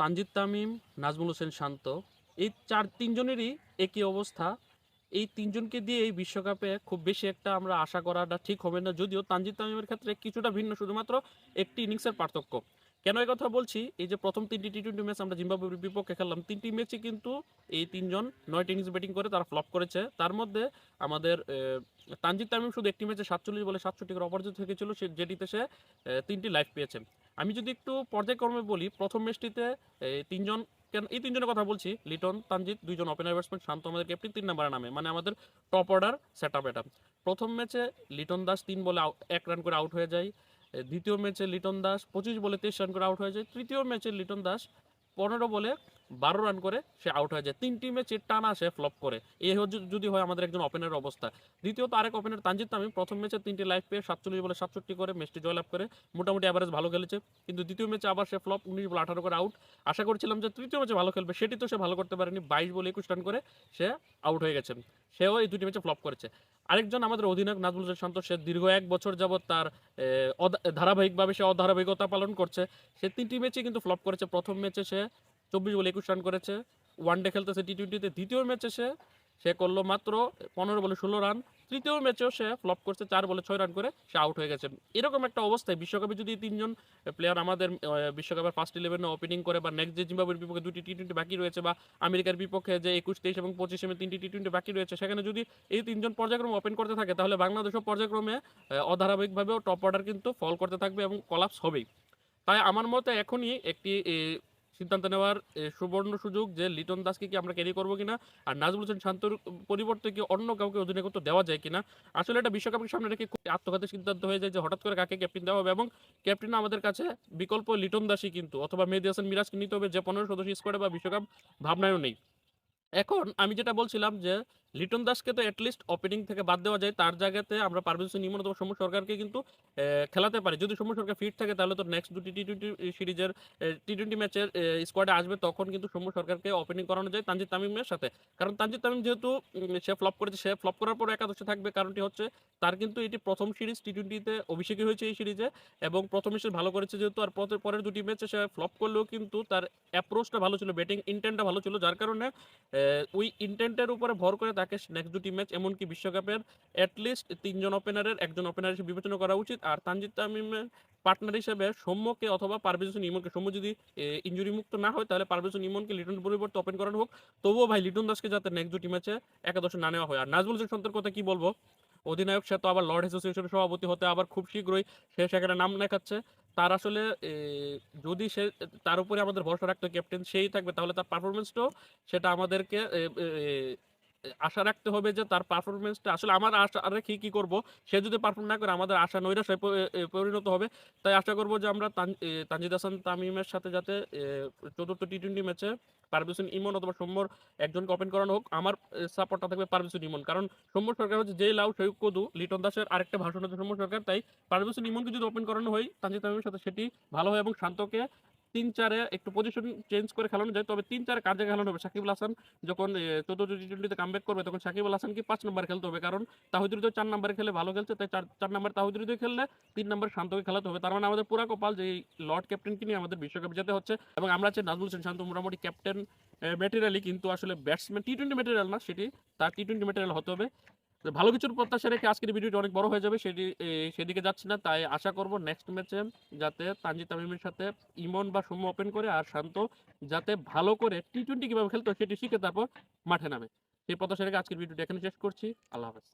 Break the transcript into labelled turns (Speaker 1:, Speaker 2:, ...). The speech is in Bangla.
Speaker 1: তানজিদ তামিম, নাজমুল হোসেন শান্ত। এই চার তিনজনেরই একই অবস্থা। এই তিনজনকে দিয়ে এই বিশ্বকাপে খুব বেশি একটা আমরা আশা করাটা ঠিক হবে না যদিও তানজিদ তামিমের ক্ষেত্রে কিছুটা ভিন্ন শুধুমাত্র একটি ইনিংসের পার্থক্য। কেন এই কথা বলছি? এই যে প্রথম তিনটি টি টোয়েন্টি ম্যাচ আমরা জিম্বাবুয়ের বিপক্ষে খেললাম, তিনটি ম্যাচে কিন্তু এই তিনজন নয় ইনিংস ব্যাটিং করে তারা ফ্লপ করেছে। তার মধ্যে আমাদের তানজিদ তামিম শুধু একটি ম্যাচে সাতচল্লিশ বলে সাতষট্টি করে অপরাজিত থেকেছিল, সে, যেটিতে সে তিনটি লাইফ পেয়েছে। আমি যদি একটু পর্যায়ক্রমে বলি, প্রথম ম্যাচটিতে তিনজন, কেন, এই তিনজনের কথা বলছি, লিটন তানজিৎ দুইজন ওপেনার ব্যাটসম্যান শান্ত আমাদের ক্যাপ্টেন তিন নাম্বারের নামে মানে আমাদের টপ অর্ডার সেট আপ এটা। প্রথম ম্যাচে লিটন দাস তিন বলে এক রান করে আউট হয়ে যায়। দ্বিতীয় ম্যাচে লিটন দাস পঁচিশ বলে তেইশ রান করে আউট হয়ে যায়। তৃতীয় ম্যাচে লিটন দাস পনেরো বলে বারো রান করে, সে আউট হয়ে যায়। তিনটি ম্যাচে টানা সে ফ্লপ করে। এই যদি হয় আমাদের একজন ওপেনারের অবস্থা। দ্বিতীয়ত আরেক ওপেনার তানজিৎ তামিম, প্রথম ম্যাচে তিনটি লাইফ পেয়ে সাতচল্লিশ বলে সাতষট্টি করে ম্যাচটি জয়লাভ করে। মোটামুটি অ্যাভারেজ ভালো খেলেছে। কিন্তু দ্বিতীয় ম্যাচে আবার সে ফ্লপ উনিশ বলে আঠারো করে আউট আশা করছিলাম যে তৃতীয় ম্যাচে ভালো খেলবে। সেটি তো সে ভালো করতে পারেনি। বাইশ বলে একুশ রান করে সে আউট হয়ে গেছে। সেও এই দুটি ম্যাচে ফ্লপ করেছে। আরেকজন আমাদের অধিনায়ক নাজমুল হোসেন সে দীর্ঘ এক বছর যাবৎ তার ধারাবাহিকভাবে সে অধারাবাহিকতা পালন করছে। সে তিনটি ম্যাচে কিন্তু ফ্লপ করেছে। প্রথম ম্যাচে সে চব্বিশ বলে একুশ রান করেছে। ওয়ান ডে খেলতেছে টি টোয়েন্টিতে দ্বিতীয় ম্যাচে সে সে করল মাত্র পনেরো বলে ষোলো রান। তৃতীয় ম্যাচেও সে ফ্লপ করছে চার বলে ছয় রান করে, সে আউট হয়ে গেছে। এরকম একটা অবস্থায় বিশ্বকাপে যদি তিনজন প্লেয়ার আমাদের বিশ্বকাপের ফার্স্ট ইলেভেনে ওপেনিং করে বা নেক্সট যে জিম্বাবুয়ের বিপক্ষে দুটি টি টোয়েন্টি বাকি রয়েছে বা আমেরিকার বিপক্ষে যে একুশ, তেইশ এবং পঁচিশে মে তিনটি টি টোয়েন্টি বাকি রয়েছে, সেখানে যদি এই তিনজন পর্যায়ক্রমে ওপেন করতে থাকে, তাহলে বাংলাদেশও পর্যায়ক্রমে অধারাবাহিকভাবেও টপ অর্ডার কিন্তু ফল করতে থাকবে এবং কলাপস হবেই। তাই আমার মতে এখনই একটি সিদ্ধান্ত নেওয়ার সুবর্ণ সুযোগ যে লিটন দাসকে কি আমরা ক্যারি করব কিনা? আর নাজমুল হোসেন শান্তর পরিবর্তে কি অন্য কাউকে অধিনায়কত্ব দেওয়া যায় কিনা? আসলে এটা বিশ্বকাপের সামনে রেখে আত্মঘাতী সিদ্ধান্ত হয়ে যায় যে হঠাৎ করে কাকে ক্যাপ্টেন দেওয়া হবে এবং ক্যাপ্টেন আমাদের কাছে বিকল্প লিটন দাসই কিন্তু, অথবা মেহেদি হাসান মিরাজকে নিতে হবে যে পনেরো সদস্য স্কোয়াডে বা বিশ্বকাপ ভাবনায়ও নেই। এখন আমি যেটা বলছিলাম যে লিটন দাসকে তো অ্যাটলিস্ট ওপেনিং থেকে বাদ দেওয়া যায়। তার জায়গাতে আমরা পারভেজ ইমন অথবা সৌম্য সরকারকে কিন্তু খেলাতে পারি। যদি সৌম্য সরকার ফিট থাকে, তাহলে তো নেক্সট দুটি টি টোয়েন্টি সিরিজের টি টোয়েন্টি ম্যাচের স্কোয়াডে আসবে। তখন কিন্তু সৌম্য সরকারকে ওপেনিং করানো যায় তানজিদ তামিমের সাথে। কারণ তানজিদ তামিম যেহেতু সে ফ্লপ করেছে, সে ফ্লপ করার পর একাদশে থাকবে। কারণটি হচ্ছে, তার কিন্তু এটি প্রথম সিরিজ টি টোয়েন্টিতে অভিষেকই হয়েছে এই সিরিজে এবং প্রথম সিরিজ ভালো করেছে যেহেতু। আর পরের দুটি ম্যাচে সে ফ্লপ করলেও কিন্তু তার অ্যাপ্রোচটা ভালো ছিল ব্যাটিং ইন্টেন্টটা ভালো ছিল। যার কারণে ওই ইন্টেন্টের উপরে ভর করে তাকে নেক্সট দুটি ম্যাচ এমনকি বিশ্বকাপের অ্যাটলিস্ট তিনজন ওপেনারের একজন ওপেনার হিসেবে বিবেচনা করা উচিত। আর তানজিদ তামিমের পার্টনার হিসেবে সৌম্যকে অথবা পারভেজ হোসেন ইমনকে সৌম্য যদি ইঞ্জুরি মুক্ত না হয়, তাহলে পারভেজ হোসেন ইমনকে লিটন পরিবর্তে ওপেন করানো হোক। তবুও ভাই, লিটন দাসকে যাতে নেক্সট দুটি ম্যাচে একাদশে না নেওয়া হয়। আর নাজমুল হোসেন সন্তের কথা কি বলব? অধিনায়ক, সে তো আবার লর্ড অ্যাসোসিয়েশনের সভাপতি হতে আবার খুব শীঘ্রই সে সেখানে নাম লেখাচ্ছে। তার আসলে যদি সে, তার উপরে আমাদের ভরসা রাখতো ক্যাপ্টেন সেই থাকবে। তাহলে তার পারফরমেন্সটাও সেটা আমাদেরকে আশা রাখতে হবে যে তার পারফরমেন্সটা আসলে আমার আশা রেখে কি করব? সে যদি পারফর্ম না করে আমাদের আশা এ, পরিণত হবে। তাই আশা করব যে আমরা তান- তানজিদ হাসান তামিমের সাথে যাতে চতুর্থ টি টোয়েন্টি ম্যাচে পারভেজ হোসেন ইমন অথবা সৌম্যর একজনকে ওপেন করানো হোক আমার সাপোর্টটা থাকবে পারভেজ হোসেন ইমন। কারণ সৌম্য সরকার হচ্ছে যেই লাউ সেই কদু লিটন দাসের আরেকটা ভাষণ হচ্ছে সৌম্য সরকার তাই পারভেজ হোসেন ইমনকে যদি ওপেন করানো হয় তানজিদ তামিমের সাথে সেটি ভালো হয় এবং শান্তকে তিন চারে একটু পজিশন চেঞ্জ করে খেলানো যায়, তবে তিন চারে জায়গায় খেলানো হবে? সাকিব হাসান যখন চতুর্থ টি টোয়েন্টিতে কামব্যাক করবে, তখন সাকিব আল হাসানকে পাঁচ নম্বর খেলতে হবে? কারণ তাহিদুর চার নম্বরে খেলে ভালো খেলছে, তাই চার চার নম্বর তাহিদুর খেললে তিন নম্বর শান্তকে খেলাতে হবে। তার মানে আমাদের পুরা কপাল যে লর্ড ক্যাপ্টেনকে নিয়ে আমাদের বিশ্বকাপ যেতে হচ্ছে এবং আমরা চাই নাজমুল হোসেন শান্ত মোটামুটি ক্যাপ্টেন ম্যাটেরিয়ালই কিন্তু আসলে ব্যাটসম্যান টি টোয়েন্টি ম্যাটেরিয়াল না, সেটি তার টি টোয়েন্টি ম্যাটেরিয়াল হতে হবে। ভালো কিছুর প্রত্যাশা রেখে আজকের ভিডিওটি অনেক বড় হয়ে যাবে, সেটি সেদিকে যাচ্ছি না। তাই আশা করব নেক্সট ম্যাচে যাতে তানজি তামিমের সাথে ইমন বা সৌম্য ওপেন করে আর শান্ত যাতে ভালো করে টি টোয়েন্টি কীভাবে খেলতে সেটি শিখে তারপর মাঠে নামে। সেই প্রত্যাশা রেখে আজকের ভিডিওটি এখানে শেষ করছি। আল্লাহ হাফেজ।